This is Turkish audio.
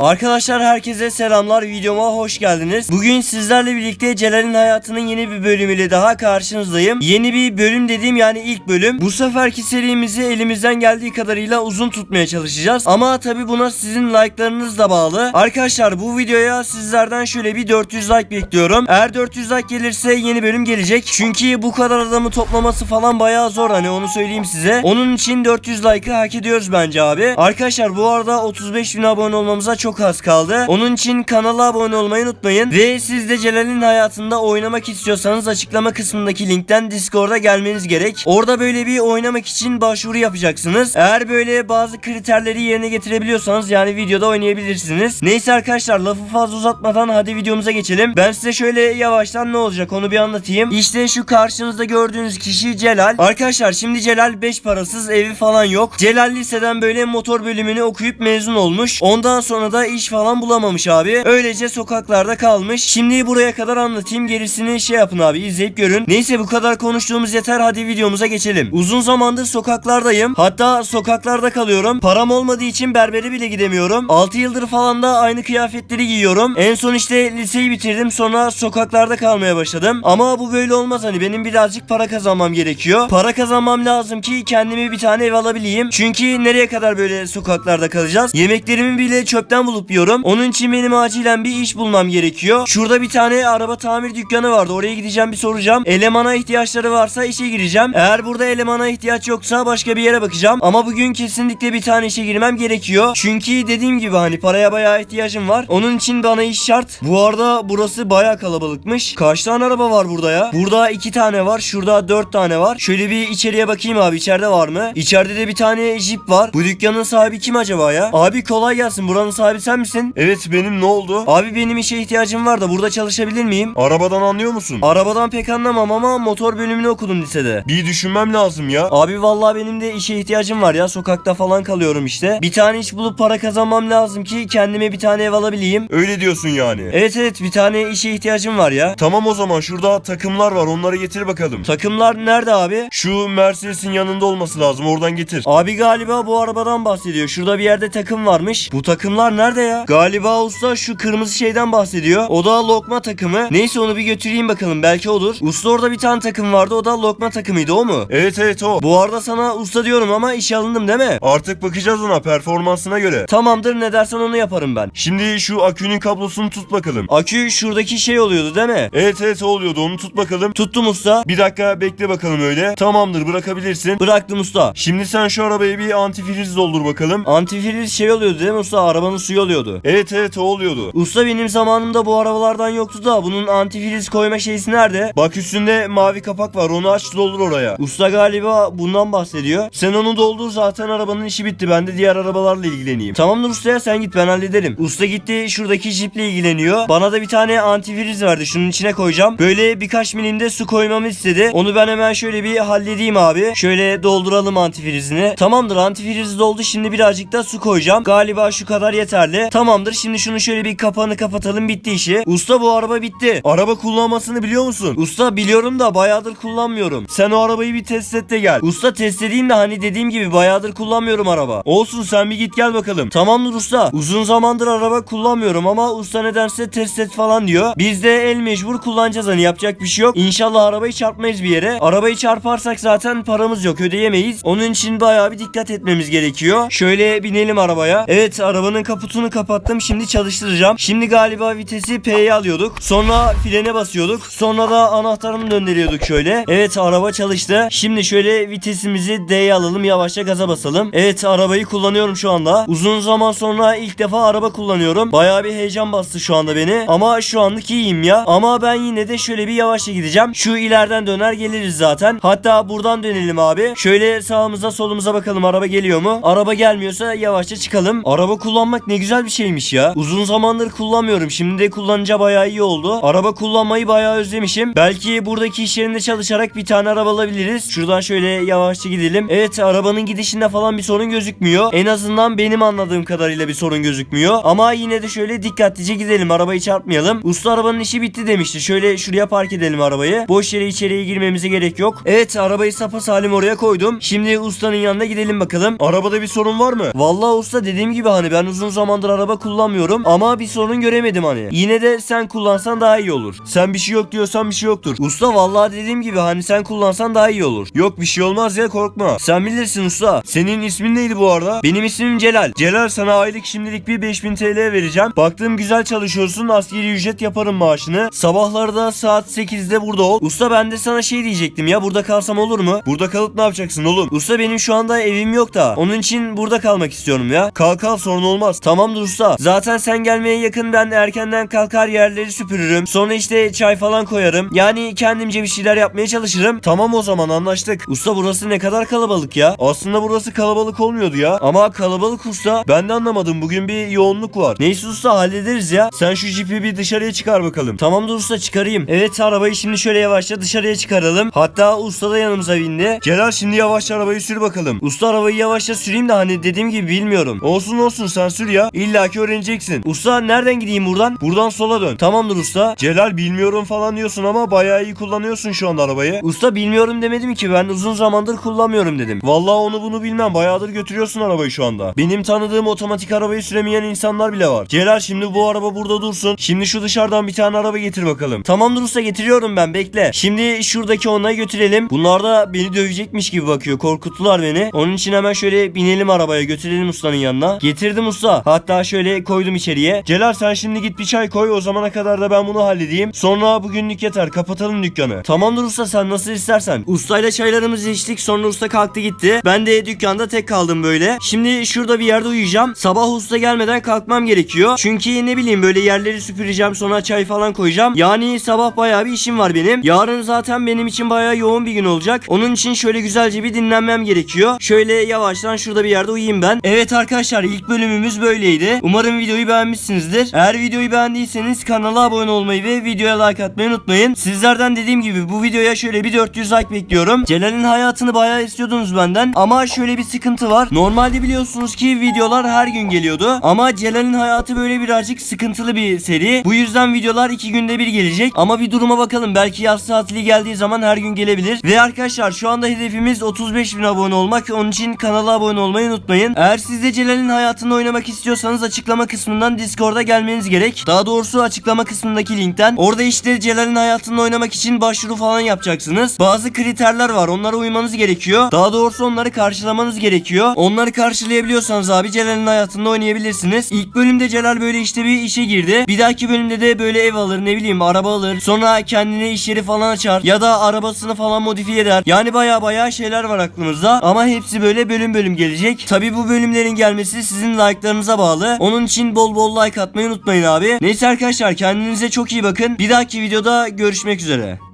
Arkadaşlar herkese selamlar videoma hoş geldiniz. Bugün sizlerle birlikte Celal'in hayatının yeni bir bölümüyle daha karşınızdayım. Yeni bir bölüm dediğim yani ilk bölüm. Bu seferki serimizi elimizden geldiği kadarıyla uzun tutmaya çalışacağız. Ama tabi buna sizin like'larınız da bağlı. Arkadaşlar bu videoya sizlerden şöyle bir 400 like bekliyorum. Eğer 400 like gelirse yeni bölüm gelecek. Çünkü bu kadar adamı toplaması falan bayağı zor hani onu söyleyeyim size. Onun için 400 like'ı hak ediyoruz bence abi. Arkadaşlar bu arada 35 bin abone olmamıza çok az kaldı. Onun için kanala abone olmayı unutmayın. Ve siz de Celal'in hayatında oynamak istiyorsanız açıklama kısmındaki linkten Discord'a gelmeniz gerek. Orada böyle bir oynamak için başvuru yapacaksınız. Eğer böyle bazı kriterleri yerine getirebiliyorsanız yani videoda oynayabilirsiniz. Neyse arkadaşlar lafı fazla uzatmadan hadi videomuza geçelim. Ben size şöyle yavaştan ne olacak onu bir anlatayım. İşte şu karşınızda gördüğünüz kişi Celal. Arkadaşlar şimdi Celal 5 parasız evi falan yok. Celal liseden böyle motor bölümünü okuyup mezun olmuş. Ondan sonra da iş falan bulamamış abi. Öylece sokaklarda kalmış. Şimdi buraya kadar anlatayım gerisini şey yapın abi izleyip görün. Neyse bu kadar konuştuğumuz yeter hadi videomuza geçelim. Uzun zamandır sokaklardayım. Hatta sokaklarda kalıyorum. Param olmadığı için berbere bile gidemiyorum. 6 yıldır falan da aynı kıyafetleri giyiyorum. En son işte liseyi bitirdim sonra sokaklarda kalmaya başladım. Ama bu böyle olmaz hani benim birazcık para kazanmam gerekiyor. Para kazanmam lazım ki kendime bir tane ev alabileyim. Çünkü nereye kadar böyle sokaklarda kalacağız? Yemeklerimi bile çöpten bulup yiyorum. Onun için benim acilen bir iş bulmam gerekiyor. Şurada bir tane araba tamir dükkanı vardı. Oraya gideceğim bir soracağım. Elemana ihtiyaçları varsa işe gireceğim. Eğer burada elemana ihtiyaç yoksa başka bir yere bakacağım. Ama bugün kesinlikle bir tane işe girmem gerekiyor. Çünkü dediğim gibi hani paraya bayağı ihtiyacım var. Onun için bana iş şart. Bu arada burası bayağı kalabalıkmış. Kaç tane araba var burada ya? Burada iki tane var. Şurada dört tane var. Şöyle bir içeriye bakayım abi. İçeride var mı? İçeride de bir tane jip var. Bu dükkanın sahibi kim acaba ya? Abi kolay gelsin. Buranın sahibi sen misin? Evet benim ne oldu? Abi benim işe ihtiyacım var da burada çalışabilir miyim? Arabadan anlıyor musun? Arabadan pek anlamam ama motor bölümünü okudum lisede. Bir düşünmem lazım ya. Abi vallahi benim de işe ihtiyacım var ya sokakta falan kalıyorum işte. Bir tane iş bulup para kazanmam lazım ki kendime bir tane ev alabileyim. Öyle diyorsun yani. Evet evet bir tane işe ihtiyacım var ya. Tamam o zaman şurada takımlar var onları getir bakalım. Takımlar nerede abi? Şu Mercedes'in yanında olması lazım oradan getir. Abi galiba bu arabadan bahsediyor. Şurada bir yerde takım varmış. Bu takımlar nerede ya? Galiba usta şu kırmızı şeyden bahsediyor. O da lokma takımı. Neyse onu bir götüreyim bakalım belki olur. Usta orada bir tane takım vardı. O da lokma takımıydı o mu? Evet evet o. Bu arada sana usta diyorum ama işe alındım değil mi? Artık bakacağız ona performansına göre. Tamamdır ne dersen onu yaparım ben. Şimdi şu akünün kablosunu tut bakalım. Akü şuradaki şey oluyordu değil mi? Evet evet o oluyordu onu tut bakalım. Tuttum usta. Bir dakika bekle bakalım öyle. Tamamdır bırakabilirsin. Bıraktım usta. Şimdi sen şu arabaya bir antifriz doldur bakalım. Antifriz şey oluyordu değil mi usta? Arabanın suyu oluyordu. Evet evet o oluyordu. Usta benim zamanımda bu arabalardan yoktu da bunun antifriz koyma şeysi nerede? Bak üstünde mavi kapak var onu aç doldur oraya. Usta galiba bundan bahsediyor. Sen onu doldur zaten arabanın işi bitti. Ben de diğer arabalarla ilgileneyim. Tamamdır ustaya sen git ben hallederim. Usta gitti şuradaki jiple ilgileniyor. Bana da bir tane antifriz verdi. Şunun içine koyacağım. Böyle birkaç milimde su koymamı istedi. Onu ben hemen şöyle bir halledeyim abi. Şöyle dolduralım antifrizini. Tamamdır antifriz doldu. Şimdi birazcık da su koyacağım. Galiba şu kadar yeterli. Tamamdır şimdi şunu şöyle bir kapağını kapatalım bitti işi. Usta bu araba bitti. Araba kullanmasını biliyor musun? Usta biliyorum da bayağıdır kullanmıyorum. Sen o arabayı bir test et de gel. Usta test edeyim de hani dediğim gibi bayağıdır kullanmıyorum araba. Olsun sen bir git gel bakalım. Tamamdır usta. Uzun zamandır araba kullanmıyorum ama usta nedense test et falan diyor. Biz de el mecbur kullanacağız hani yapacak bir şey yok. İnşallah arabayı çarpmayız bir yere. Arabayı çarparsak zaten paramız yok ödeyemeyiz. Onun için bayağı bir dikkat etmemiz gerekiyor. Şöyle binelim arabaya. Evet arabanın kaputunu kapattım. Şimdi çalıştıracağım. Şimdi galiba vitesi P'ye alıyorduk. Sonra frene basıyorduk. Sonra da anahtarını döndürüyorduk şöyle. Evet araba çalıştı. Şimdi şöyle vitesimizi D'ye alalım. Yavaşça gaza basalım. Evet arabayı kullanıyorum şu anda. Uzun zaman sonra ilk defa araba kullanıyorum. Bayağı bir heyecan bastı şu anda beni. Ama şu anlık iyiyim ya. Ama ben yine de şöyle bir yavaşça gideceğim. Şu ileriden döner geliriz zaten. Hatta buradan dönelim abi. Şöyle sağımıza solumuza bakalım araba geliyor mu? Araba gelmiyorsa yavaşça çıkalım. Araba kullanmak ne güzel bir şeymiş ya. Uzun zamandır kullanmıyorum. Şimdi de kullanınca bayağı iyi oldu. Araba kullanmayı bayağı özlemişim. Belki buradaki iş yerinde çalışarak bir tane araba alabiliriz. Şuradan şöyle yavaşça gidelim. Evet arabanın gidişinde falan bir sorun gözükmüyor. En azından benim anladığım kadarıyla bir sorun gözükmüyor. Ama yine de şöyle dikkatlice gidelim. Arabayı çarpmayalım. Usta arabanın işi bitti demişti. Şöyle şuraya park edelim arabayı. Boş yere içeriye girmemize gerek yok. Evet arabayı sapasalim oraya koydum. Şimdi ustanın yanına gidelim bakalım. Arabada bir sorun var mı? Vallahi usta dediğim gibi hani ben uzun zaman zamandır araba kullanmıyorum ama bir sorun göremedim hani. Yine de sen kullansan daha iyi olur. Sen bir şey yok diyorsan bir şey yoktur. Usta vallahi dediğim gibi hani sen kullansan daha iyi olur. Yok bir şey olmaz ya korkma. Sen bilirsin usta. Senin ismin neydi bu arada? Benim ismim Celal. Celal sana aylık şimdilik bir 5000 TL vereceğim. Baktığım güzel çalışıyorsun. Askeri ücret yaparım maaşını. Sabahları da saat 8'de burada ol. Usta ben de sana şey diyecektim ya burada kalsam olur mu? Burada kalıp ne yapacaksın oğlum? Usta benim şu anda evim yok da. Onun için burada kalmak istiyorum ya. Kalk kal sorun olmaz. Tamamdır usta. Zaten sen gelmeye yakın ben erkenden kalkar yerleri süpürürüm. Sonra işte çay falan koyarım. Yani kendimce bir şeyler yapmaya çalışırım. Tamam o zaman anlaştık. Usta burası ne kadar kalabalık ya. Aslında burası kalabalık olmuyordu ya. Ama kalabalık usta. Ben de anlamadım. Bugün bir yoğunluk var. Neyse usta hallederiz ya. Sen şu jipi bir dışarıya çıkar bakalım. Tamamdır usta çıkarayım. Evet arabayı şimdi şöyle yavaşça dışarıya çıkaralım. Hatta usta da yanımıza bindi. Celal şimdi yavaşça arabayı sür bakalım. Usta arabayı yavaşça süreyim de hani dediğim gibi bilmiyorum. Olsun olsun sen sür ya. İlla ki öğreneceksin. Usta nereden gideyim buradan? Buradan sola dön. Tamamdır usta. Celal bilmiyorum falan diyorsun ama bayağı iyi kullanıyorsun şu anda arabayı. Usta bilmiyorum demedim ki ben uzun zamandır kullanmıyorum dedim. Vallahi onu bunu bilmem. Bayağıdır götürüyorsun arabayı şu anda. Benim tanıdığım otomatik arabayı süremeyen insanlar bile var. Celal şimdi bu araba burada dursun. Şimdi şu dışarıdan bir tane araba getir bakalım. Tamamdır usta getiriyorum ben bekle. Şimdi şuradaki onayı götürelim. Bunlar da beni dövecekmiş gibi bakıyor. Korkuttular beni. Onun için hemen şöyle binelim arabaya götürelim ustanın yanına. Getirdim usta. Hatta şöyle koydum içeriye. Celal sen şimdi git bir çay koy. O zamana kadar da ben bunu halledeyim. Sonra bugünlük yeter. Kapatalım dükkanı. Tamamdır usta sen nasıl istersen. Ustayla çaylarımızı içtik sonra usta kalktı gitti. Ben de dükkanda tek kaldım böyle. Şimdi şurada bir yerde uyuyacağım. Sabah usta gelmeden kalkmam gerekiyor. Çünkü ne bileyim böyle yerleri süpüreceğim sonra çay falan koyacağım. Yani sabah bayağı bir işim var benim. Yarın zaten benim için bayağı yoğun bir gün olacak. Onun için şöyle güzelce bir dinlenmem gerekiyor. Şöyle yavaştan şurada bir yerde uyuyayım ben. Evet arkadaşlar ilk bölümümüz böyleydi. Umarım videoyu beğenmişsinizdir. Eğer videoyu beğendiyseniz kanala abone olmayı ve videoya like atmayı unutmayın. Sizlerden dediğim gibi bu videoya şöyle bir 400 like bekliyorum. Celal'in hayatını bayağı istiyordunuz benden. Ama şöyle bir sıkıntı var. Normalde biliyorsunuz ki videolar her gün geliyordu. Ama Celal'in hayatı böyle birazcık sıkıntılı bir seri. Bu yüzden videolar iki günde bir gelecek. Ama bir duruma bakalım. Belki yaz tatili geldiği zaman her gün gelebilir. Ve arkadaşlar şu anda hedefimiz 35 bin abone olmak. Onun için kanala abone olmayı unutmayın. Eğer siz de Celal'in hayatını oynamak istiyorsanız açıklama kısmından Discord'a gelmeniz gerek. Daha doğrusu açıklama kısmındaki linkten. Orada işte Celal'in hayatını oynamak için başvuru falan yapacaksınız. Bazı kriterler var. Onlara uymanız gerekiyor. Daha doğrusu onları karşılamanız gerekiyor. Onları karşılayabiliyorsanız abi Celal'in hayatında oynayabilirsiniz. İlk bölümde Celal böyle işte bir işe girdi. Bir dahaki bölümde de böyle ev alır ne bileyim araba alır. Sonra kendine iş yeri falan açar. Ya da arabasını falan modifiye eder. Yani baya baya şeyler var aklımızda. Ama hepsi böyle bölüm bölüm gelecek. Tabi bu bölümlerin gelmesi sizin like'larınıza bağlı. Onun için bol bol like atmayı unutmayın abi. Neyse arkadaşlar kendinize çok iyi bakın. Bir dahaki videoda görüşmek üzere.